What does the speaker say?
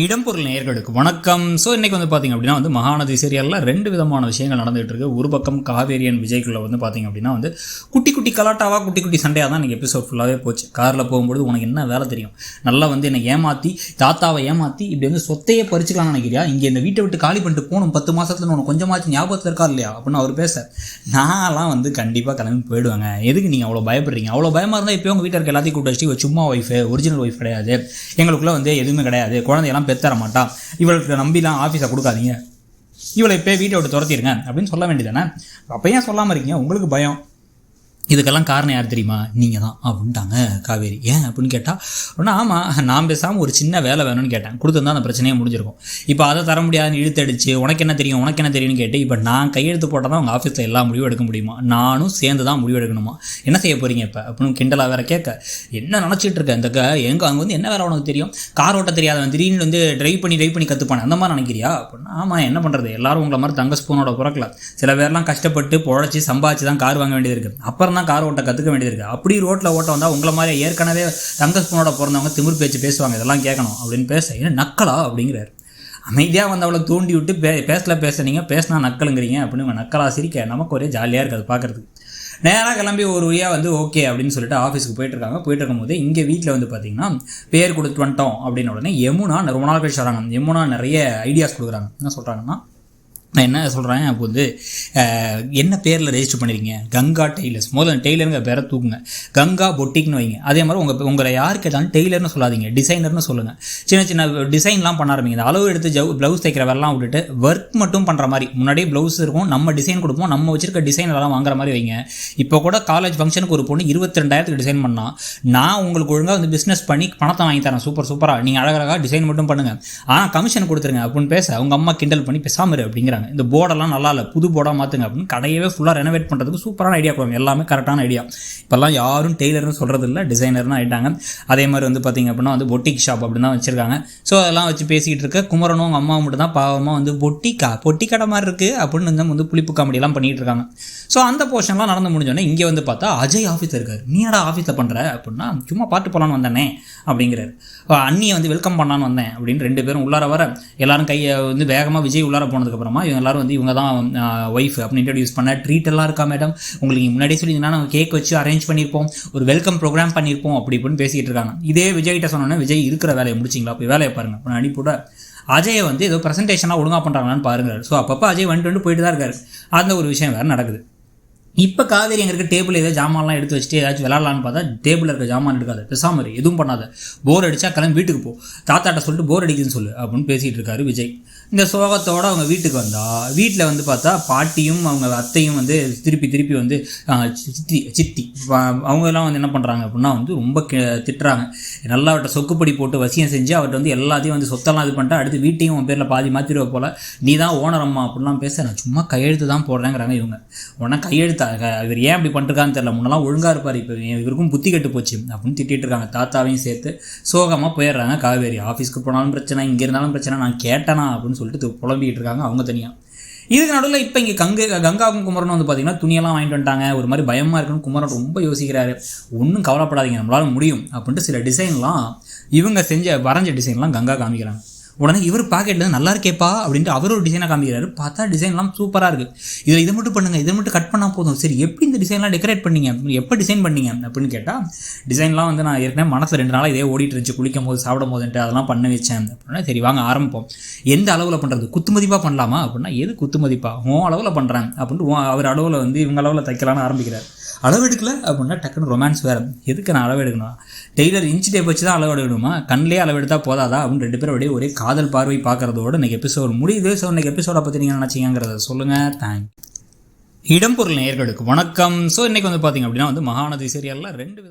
இடம்பொருள் நேயர்களுக்கு வணக்கம். ஸோ இன்னைக்கு வந்து பார்த்தீங்க அப்படின்னா வந்து மகாநதி சீரியலில் ரெண்டு விதமான விஷயங்கள் நடந்துகிட்டு இருக்கு ஒரு பக்கம் காவேரியன் விஜய்க்குள்ள வந்து பார்த்தீங்க அப்படின்னா வந்து குட்டி குட்டி கலாட்டாவாக குட்டி குட்டி சண்டையாக தான் எனக்கு எபிசோட் ஃபுல்லாகவே போச்சு. காரில் போகும்போது உனக்கு என்ன வேலை தெரியும்? நல்லா வந்து என்னை ஏமாற்றி தாத்தாவை ஏமாற்றி இப்படி வந்து சொத்தையே பறிச்சுக்கலாம்னு நினைக்கிறியா? இங்கே இந்த வீட்டை விட்டு காலி பண்ணிட்டு போகணும் பத்து மாதத்தில் உனக்கு கொஞ்சமாச்சு ஞாபகத்தில் இருக்கா இல்லையா? அப்படின்னு அவர் பேச நான்லாம் வந்து கண்டிப்பாக கிளம்பி போயிடுவாங்க. எதுக்கு நீங்கள் அவ்வளோ பயப்படுறீங்க? அவ்வளோ பயமாக இருந்தால் இப்போ உங்கள் வீட்டில் இருக்க எல்லாத்தையும் கூப்பிட்டு வச்சுட்டு சும்மா ஒய்ஃபு ஒரிஜினல் ஒய்ஃப் கிடையாது. எங்களுக்குள்ளே வந்து எதுவுமே கிடையாது. குழந்தையெல்லாம் பெத்தர மாட்டா. இவளுக்கு நம்பிலாம் ஆஃபீஸை கொடுக்காதீங்க. இவளை இப்போ வீட்டை விட்டு துரத்திடுங்க அப்படின்னு சொல்ல வேண்டியதானே அப்போ ஏன் சொல்லாமல் இருக்கீங்க? உங்களுக்கு பயம். இதுக்கெல்லாம் காரணம் யார் தெரியுமா? நீங்கள் தான் அப்படின்ட்டாங்க காவேரி. ஏன் அப்படின்னு கேட்டால் ஒன்று ஆமாம் நான் பேசாமல் ஒரு சின்ன வேலை வேணும்னு கேட்டேன். கொடுத்துருந்தா அந்த பிரச்சனையே முடிஞ்சிருக்கும். இப்போ அதை தர முடியாதுன்னு இழுத்தடிச்சு உனக்கு என்ன தெரியும் உனக்கு என்ன தெரியும்னு கேட்டு இப்போ நான் கையெழுத்து போட்டால் தான் உங்கள் ஆஃபீஸில் எல்லா முடிவும் எடுக்க முடியுமா? நானும் சேர்ந்து தான் முடிவு எடுக்கணுமா? என்ன செய்ய போகிறீங்க இப்போ? அப்படின்னு கிண்டலாக வேற கேட்க என்ன நினச்சிட்டு இருக்க இந்த க எங்கே அங்கே வந்து என்ன வேலை உனக்கு தெரியும்? கார் ஓட்ட தெரியாதவன் திடீர்னு வந்து ட்ரைவ் பண்ணி ட்ரைவ் பண்ணி கற்றுப்பானே அந்த மாதிரி நினைக்கிறியா? அப்படின்னா ஆமாம் என்ன பண்ணுறது எல்லாரும் உங்களை மாதிரி தங்க ஸ்பூனோட பிறக்கல. சில பேர்லாம் கஷ்டப்பட்டு பொழைச்சி சம்பாதிச்சு தான் கார் வாங்க வேண்டியது இருக்குது. அப்புறம் தான் கார் ஓட்ட கற்றுக்க வேண்டியது இருக்குது அப்படி ரோட்டில் ஓட்ட வந்தால் உங்களை மாதிரி ஏற்கனவே தங்க ஸ்பூனோட பிறந்தவங்க திமிர் பேச்சு பேசுவாங்க இதெல்லாம் கேட்கணும் அப்படின்னு பேச ஏன்னா நக்கலா? அப்படிங்கிறார். அமைதியாக வந்து அவளை தூண்டி விட்டு பே பேசல பேசுனீங்க பேசினா நக்கலுங்கிறீங்க அப்படின்னு இவன் நக்கலா சிரிக்க நமக்கு ஒரே ஜாலியாக இருக்குது பார்க்குறதுக்கு நேராக கிளம்பி ஒரு வழியாக வந்து ஓகே அப்படின்னு சொல்லிட்டு ஆஃபீஸுக்கு போயிட்டு இருக்காங்க. போயிட்டு இருக்கும்போது இங்கே வீட்டில் வந்து பார்த்தீங்கன்னா பேர் கொடுத்து வந்துட்டோம் அப்படின்னு உடனே யமுனா ரொம்ப நாள் கழிச்சு வராங்க. யமுனா நிறைய ஐடியாஸ் கொடுக்குறாங்க. என்ன சொல்கிறாங்கன்னா நான் என்ன சொல்கிறேன் அப்போ வந்து என்ன பேரில் ரெஜிஸ்டர் பண்ணிருக்கீங்க? கங்கா டெய்லர்ஸ். முதல்ல டெய்லருங்க பேரை தூக்குங்க. கங்கா பொட்டிக்னு வைங்க. அதே மாதிரி உங்கள் உங்களை யார் கேட்டாலும் டெய்லர்னு சொல்லாதீங்க. டிசைனர்னு சொல்லுங்கள் சின்ன சின்ன டிசைன்லாம் பண்ண ஆரம்பிங்க இந்த அளவு எடுத்து ஜவு ப்ளவுஸ் தைக்கிற வேலைலாம் விட்டுட்டு ஒர்க் மட்டும் பண்ணுற மாதிரி. முன்னாடியே ப்ளவுஸ் இருக்கும். நம்ம டிசைன் கொடுப்போம். நம்ம வச்சிருக்க டிசைன் எல்லாம் வாங்குற மாதிரி வைங்க. இப்போ கூட காலேஜ் ஃபங்க்ஷனுக்கு ஒரு பொண்ணு இருபத்தி ரெண்டாயிரத்துக்கு டிசைன் பண்ணா நான் உங்களுக்கு ஒழுங்காக வந்து பிஸ்னஸ் பண்ணி பணத்தை வாங்கி தரேன். சூப்பர் சூப்பராக நீங்கள் அழகழகாக டிசைன் மட்டும் பண்ணுங்கள் ஆனால் கமிஷன் கொடுத்துருங்க. அப்படின்னு பேச அவங்க அம்மா கிண்டல் பண்ணி பேசாமரு அப்படிங்கிறாங்க. அப்படிங்கிறாங்க இந்த போர்டெல்லாம் நல்லா இல்லை. புது போர்டாக மாற்றுங்க அப்படின்னு கடையவே ஃபுல்லாக ரெனோவேட் பண்ணுறதுக்கு சூப்பரான ஐடியா கொடுங்க. எல்லாமே கரெக்டான ஐடியா இப்போல்லாம் யாரும் டெய்லர்னு சொல்கிறது இல்லை டிசைனர்னு ஆகிட்டாங்க அதே மாதிரி வந்து பார்த்தீங்க அப்படின்னா வந்து பொட்டிக் ஷாப் அப்படின்னு தான் வச்சுருக்காங்க. ஸோ அதெல்லாம் வச்சு பேசிக்கிட்டு இருக்க குமரனும் அவங்க அம்மாவும் மட்டும் தான் பாவமாக வந்து பொட்டிக்கா பொட்டி கடை மாதிரி இருக்குது அப்படின்னு வந்து புளிப்பு காமெடியெல்லாம் பண்ணிகிட்டு இருக்காங்க. ஸோ அந்த போர்ஷன்லாம் நடந்து முடிஞ்சோடனே இங்கே வந்து பார்த்தா அஜய் ஆஃபீஸ் இருக்கார். நீ என்னடா ஆஃபீஸில் பண்ணுற அப்படின்னா சும்மா பாட்டு போகலான்னு வந்தானே அப்படிங்கிறாரு. அண்ணியை வந்து வெல்கம் பண்ணான்னு வந்தேன் அப்படின்னு ரெண்டு பேரும் உள்ளார வர எல்லாரும் கையை வந்து வேகமாக விஜய் உள்ளார போனதுக்கப்புறமா இவங்க எல்லாரும் வந்து இவங்க தான் ஒய்ஃப் அப்படின்னு இன்ட்ரடியூஸ் பண்ண ட்ரீட் எல்லாம் இருக்கா மேடம் உங்களுக்கு முன்னாடியே சொல்லியிருந்தீங்கன்னா நாங்கள் கேக் வச்சு அரேஞ்ச் பண்ணியிருப்போம் ஒரு வெல்கம் ப்ரோக்ராம் பண்ணியிருப்போம் அப்படி இப்படின்னு பேசிகிட்டு இருக்காங்க. இதே விஜய்கிட்ட சொன்னோன்னே விஜய் இருக்கிற வேலையை முடிச்சிங்களா? போய் வேலையை பாருங்க. அப்புறம் அனுப்பிவிட அஜயை வந்து ஏதோ ப்ரெசன்டேஷனாக ஒழுங்காக பண்ணுறாங்களான்னு பாருங்க ஸோ அப்பப்போ அஜய் வந்துட்டு வந்துட்டு போயிட்டு தான் இருக்காரு. அந்த ஒரு விஷயம் வேறு நடக்குது. இப்போ காவேரி எங்களுக்கு இருக்க டேபிள் ஏதோ ஜாமான்லாம் எடுத்து வச்சுட்டு ஏதாச்சும் விளாட்லான்னு பார்த்தா டேபிளில் இருக்க ஜாமான் எடுக்காது. பேசாம எதுவும் பண்ணாத. போர் அடிச்சா கிளம்பி வீட்டுக்கு போ. தாத்தாட்ட சொல்லிட்டு போர் அடிக்குதுன்னு சொல்லு அப்படின்னு பேசிகிட்டு இருக்காரு விஜய். இந்த சோகத்தோடு அவங்க வீட்டுக்கு வந்தா வீட்டில் வந்து பார்த்தா பாட்டியும் அவங்க அத்தையும் வந்து திருப்பி திருப்பி வந்து சித்தி சித்தி. அவங்கெல்லாம் வந்து என்ன பண்ணுறாங்க அப்படின்னா வந்து ரொம்ப கெ- திட்டுறாங்க. நல்லா அவர்கிட்ட சொக்குப்படி போட்டு வசியம் செஞ்சு அவர்கிட்ட வந்து எல்லாத்தையும் வந்து சொத்தெல்லாம் இது பண்ணிட்டு அடுத்து வீட்டையும் உன் பேரில் பாதி மாற்றிடுவ போல. நீ தான் ஓனர் அம்மா அப்படிலாம் பேச நான் சும்மா கையெழுத்து தான் போடுறேங்கிறாங்க இவங்க. உடனே கையெழுத்தா இவர் ஏன் இப்படி பண்ணிருக்கான்னு தெரில முன்னெல்லாம் ஒழுங்காக இருப்பார். இப்போ இவருக்கும் புத்தி கெட்டு போச்சு அப்படின்னு திட்டிட்டு இருக்காங்க. தாத்தாவையும் சேர்த்து சோகமாக போயிடுறாங்க. காவேரி ஆஃபீஸ்க்கு போனாலும் பிரச்சனை இங்கே இருந்தாலும் பிரச்சனை. நான் கேட்டேனா அப்படின்னு சொல்லிட்டு புலம்பிக்கிட்டு இருக்காங்க அவங்க தனியாக இதுக்கு நடுவில் இப்போ இங்கே கங்கை கங்காவும் குமரனும் வந்து பார்த்தீங்கன்னா துணியெல்லாம் வாங்கிட்டு வந்துட்டாங்க. ஒரு மாதிரி பயமாக இருக்குன்னு குமரன் ரொம்ப யோசிக்கிறாரு. ஒன்றும் கவலைப்படாதீங்க நம்மளால முடியும் அப்படின்ட்டு சில டிசைன்லாம் இவங்க செஞ்ச வரைஞ்ச டிசைன்லாம் கங்கா காமிக்கிறாங்க. உடனே இவர் பாக்கெட்டில் நல்லா இருக்கேப்பா அப்படின்ட்டு அவர் ஒரு டிசைனாக காமிக்கிறாரு. பார்த்தா டிசைன்லாம் சூப்பராக இருக்குது இதில் இதை மட்டும் பண்ணுங்க இதை மட்டும் கட் பண்ணால் போதும். சரி எப்படி இந்த டிசைன்லாம் டெக்கரேட் பண்ணீங்க? எப்போ டிசைன் பண்ணீங்க அப்படின்னு கேட்டால் டிசைன்லாம் வந்து நான் ஏற்கனவே மனசில் ரெண்டு நாளாக இதே ஓடிட்டு இருந்துச்சு. குளிக்கும் போது சாப்பிடும் போதுன்ட்டு அதெல்லாம் பண்ண வச்சேன். அப்படின்னா சரி வாங்க ஆரம்பிப்போம். எந்த அளவில் பண்ணுறது குத்துமதிப்பாக பண்ணலாமா? அப்படின்னா எது குத்துமதிப்பா உன் அளவில் பண்ணுறேன் அப்படின்ட்டு அவர் அளவில் வந்து இவங்க அளவில் தைக்கலான்னு ஆரம்பிக்கிறார். அளவெடுக்கல அப்படின்னா டக்குன்னு ரொமான்ஸ் வேறு. எதுக்கு நான் அளவு எடுக்கணும் டெய்லர் இன்ச் டேப் வச்சு தான் அளவெடுக்கணுமா? கண்ணிலே அளவு போதாதா? அப்படின்னு ரெண்டு பேரும் அப்படியே ஒரே காதல் பார்வை பார்க்குறதோட இன்னைக்கு எபிசோடு முடியுது. ஸோ இன்றைக்கி எபிசோடை பற்றி நீங்கள் நினச்சிங்கிறத சொல்லுங்கள் தேங்க் இடம்பொருள் நேயர்களுக்கு வணக்கம். ஸோ இன்றைக்கி வந்து பார்த்தீங்க அப்படின்னா வந்து மகாநதி சீரியலில் ரெண்டு விதம்